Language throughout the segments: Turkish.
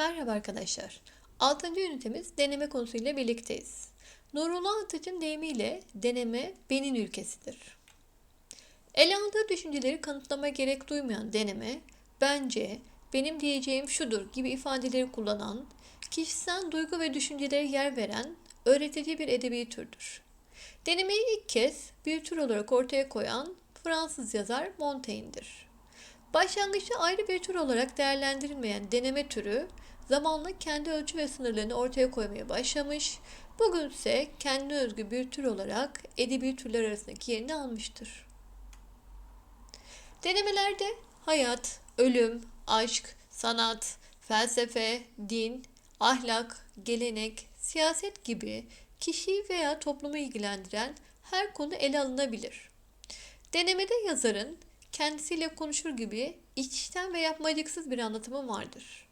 Merhaba arkadaşlar. 6. ünitemiz deneme konusuyla birlikteyiz. Nurullah Atıç'ın deyimiyle deneme benin ülkesidir. Ele aldığı düşünceleri kanıtlama gerek duymayan deneme, bence, benim diyeceğim şudur gibi ifadeleri kullanan, kişisel duygu ve düşüncelere yer veren öğretici bir edebi türdür. Denemeyi ilk kez bir tür olarak ortaya koyan Fransız yazar Montaigne'dir. Başlangıçta ayrı bir tür olarak değerlendirilmeyen deneme türü zamanla kendi ölçü ve sınırlarını ortaya koymaya başlamış, bugün ise kendi özgü bir tür olarak edebi türler arasındaki yerini almıştır. Denemelerde hayat, ölüm, aşk, sanat, felsefe, din, ahlak, gelenek, siyaset gibi kişiyi veya toplumu ilgilendiren her konu ele alınabilir. Denemede yazarın kendisiyle konuşur gibi içten ve yapmacıksız bir anlatımı vardır.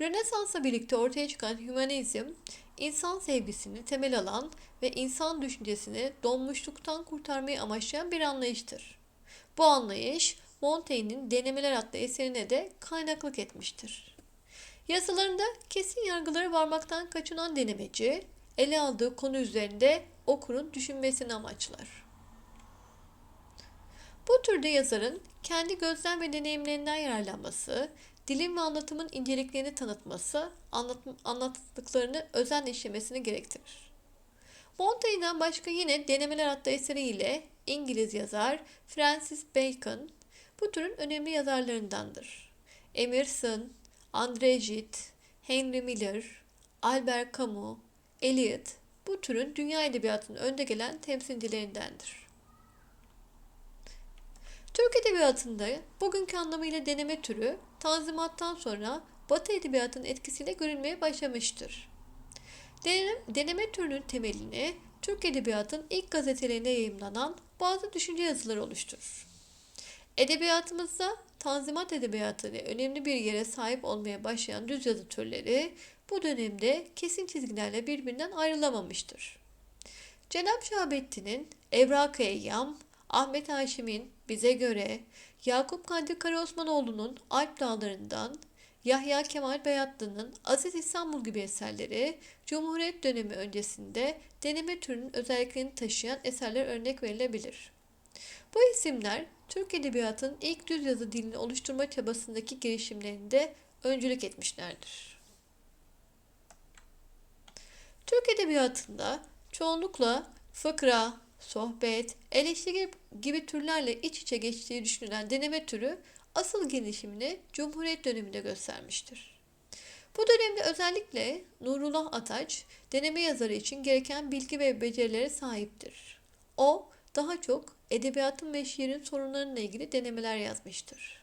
Rönesans'la birlikte ortaya çıkan hümanizm, insan sevgisini temel alan ve insan düşüncesini donmuşluktan kurtarmayı amaçlayan bir anlayıştır. Bu anlayış Montaigne'in Denemeler adlı eserine de kaynaklık etmiştir. Yazılarında kesin yargılara varmaktan kaçınan denemeci, ele aldığı konu üzerinde okurun düşünmesini amaçlar. Bu türde yazarın kendi gözlem ve deneyimlerinden yararlanması, dilin ve anlatımın inceliklerini tanıtması, anlat anlattıklarını özenle işlemesini gerektirir. Montaigne'den başka yine Denemeler adlı eseriyle İngiliz yazar Francis Bacon bu türün önemli yazarlarındandır. Emerson, André Gide, Henry Miller, Albert Camus, Eliot bu türün dünya edebiyatının önde gelen temsilcilerindendir. Türk Edebiyatı'nda bugünkü anlamıyla deneme türü Tanzimat'tan sonra Batı Edebiyatı'nın etkisiyle görülmeye başlamıştır. Deneme, deneme türünün temelini Türk Edebiyatı'nın ilk gazetelerinde yayımlanan bazı düşünce yazıları oluşturur. Edebiyatımızda Tanzimat Edebiyatı önemli bir yere sahip olmaya başlayan düz yazı türleri bu dönemde kesin çizgilerle birbirinden ayrılamamıştır. Cenab Şahabettin'in Evrak-ı Eyyam, Ahmet Haşim'in Bize Göre, Yakup Kadri Karaosmanoğlu'nun Alp Dağları'ndan, Yahya Kemal Beyatlı'nın Aziz İstanbul gibi eserleri Cumhuriyet dönemi öncesinde deneme türünün özelliklerini taşıyan eserler örnek verilebilir. Bu isimler Türk Edebiyatı'nın ilk düz yazı dilini oluşturma çabasındaki girişimlerinde öncülük etmişlerdir. Türk Edebiyatı'nda çoğunlukla fıkra, sohbet, eleştiri gibi türlerle iç içe geçtiği düşünülen deneme türü asıl gelişimini Cumhuriyet döneminde göstermiştir. Bu dönemde özellikle Nurullah Ataç deneme yazarı için gereken bilgi ve becerilere sahiptir. O daha çok edebiyatın ve şiirin sorunlarıyla ilgili denemeler yazmıştır.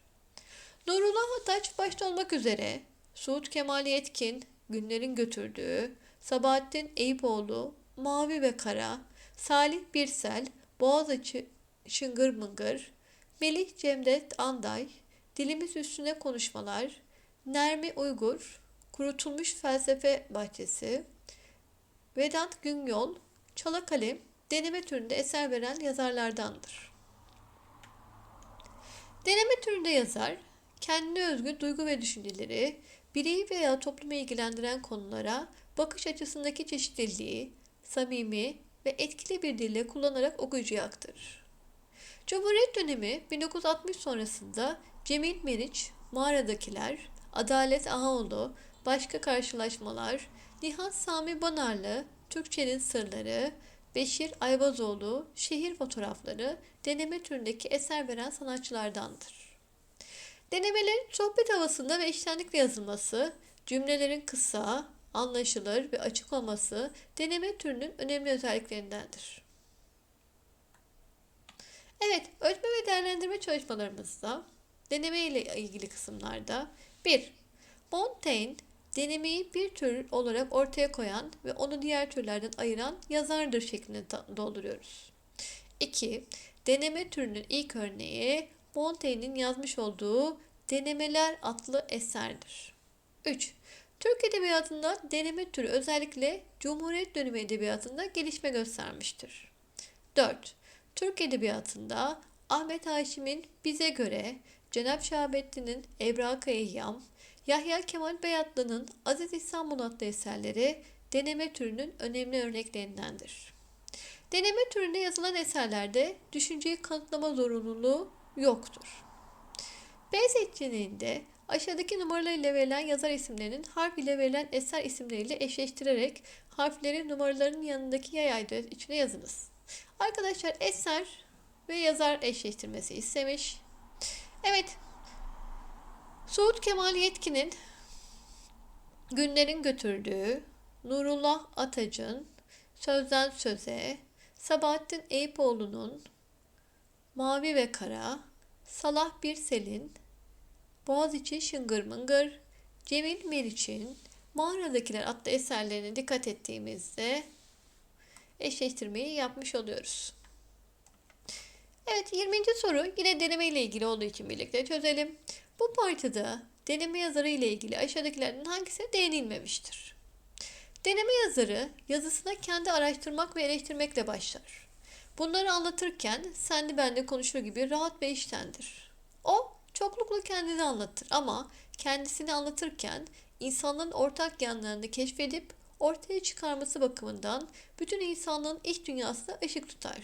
Nurullah Ataç başta olmak üzere Suud Kemal Yetkin, Günlerin Götürdüğü, Sabahattin Eyüpoğlu, Mavi ve Kara, Salih Birsel, Boğaziçi Şıngır Mıngır, Melih Cemdet Anday, Dilimiz Üstüne Konuşmalar, Nermi Uygur, Kurutulmuş Felsefe Bahçesi, Vedat Günyol, Çalakalem, deneme türünde eser veren yazarlardandır. Deneme türünde yazar, kendine özgü duygu ve düşünceleri, bireyi veya toplumu ilgilendiren konulara bakış açısındaki çeşitliliği, samimi ve etkili bir dille kullanarak okuyucuya aktarır. Cumhuriyet dönemi 1960 sonrasında Cemil Meriç, Mağaradakiler, Adalet Ahaoğlu, Başka Karşılaşmalar, Nihat Sami Banarlı, Türkçenin Sırları, Beşir Ayvazoğlu, Şehir Fotoğrafları deneme türündeki eser veren sanatçılardandır. Denemelerin sohbet havasında ve iştenlikle yazılması, cümlelerin kısa, anlaşılır ve açık olması deneme türünün önemli özelliklerindendir. Evet, ölçme ve değerlendirme çalışmalarımızda deneme ile ilgili kısımlarda 1. Montaigne denemeyi bir tür olarak ortaya koyan ve onu diğer türlerden ayıran yazardır şeklinde dolduruyoruz. 2. Deneme türünün ilk örneği Montaigne'in yazmış olduğu Denemeler adlı eserdir. 3. Türk Edebiyatı'nda deneme türü özellikle Cumhuriyet dönemi edebiyatında gelişme göstermiştir. 4. Türk Edebiyatında Ahmet Haşim'in Bize Göre, Cenab Şahabettin'in Evrak-ı Eyyam, Yahya Kemal Beyatlı'nın Aziz İstanbul adlı eserleri deneme türünün önemli örneklerindendir. Deneme türünde yazılan eserlerde düşünceyi kanıtlama zorunluluğu yoktur. B seçeneğinde aşağıdaki numaralarıyla verilen yazar isimlerinin harf ile verilen eser isimleriyle eşleştirerek harfleri numaraların yanındaki yay ayrı içine yazınız. Arkadaşlar eser ve yazar eşleştirmesi istemiş. Evet. Suud Kemal Yetkin'in Günlerin Götürdüğü, Nurullah Atac'ın Sözden Söze, Sabahattin Eyüpoğlu'nun Mavi ve Kara, Salah Birsel'in Boğaziçi Şıngır Mıngır, Cemil Meriç'in Mağaradakiler adlı eserlerine dikkat ettiğimizde eşleştirmeyi yapmış oluyoruz. Evet 20. soru yine deneme ile ilgili olduğu için birlikte çözelim. Bu parçada deneme yazarı ile ilgili aşağıdakilerden hangisine değinilmemiştir? Deneme yazarı yazısına kendi araştırmak ve eleştirmekle başlar. Bunları anlatırken sendi bende konuşur gibi rahat ve iştendir. O çoklukla kendini anlatır ama kendisini anlatırken insanların ortak yanlarını keşfedip ortaya çıkarması bakımından bütün insanlığın iç dünyasına ışık tutar.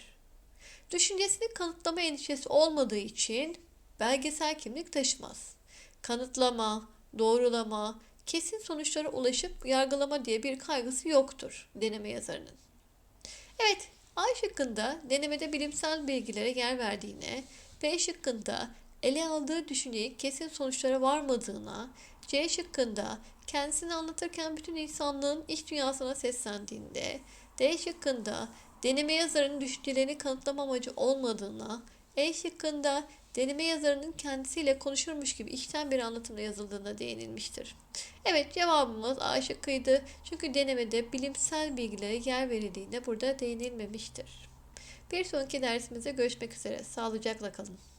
Düşüncesini kanıtlama endişesi olmadığı için belgesel kimlik taşımaz. Kanıtlama, doğrulama, kesin sonuçlara ulaşıp yargılama diye bir kaygısı yoktur deneme yazarının. Evet, A şıkkında denemede bilimsel bilgilere yer verdiğine, B şıkkında ele aldığı düşünceyi kesin sonuçlara varmadığına, C şıkkında kendisini anlatırken bütün insanlığın iç dünyasına seslendiğinde, D şıkkında deneme yazarının düşüncelerini kanıtlama amacı olmadığına, E şıkkında deneme yazarının kendisiyle konuşurmuş gibi içten bir anlatımda yazıldığına değinilmiştir. Evet cevabımız A şıkkıydı. Çünkü denemede bilimsel bilgilere yer verildiğine burada değinilmemiştir. Bir sonraki dersimizde görüşmek üzere. Sağlıcakla kalın.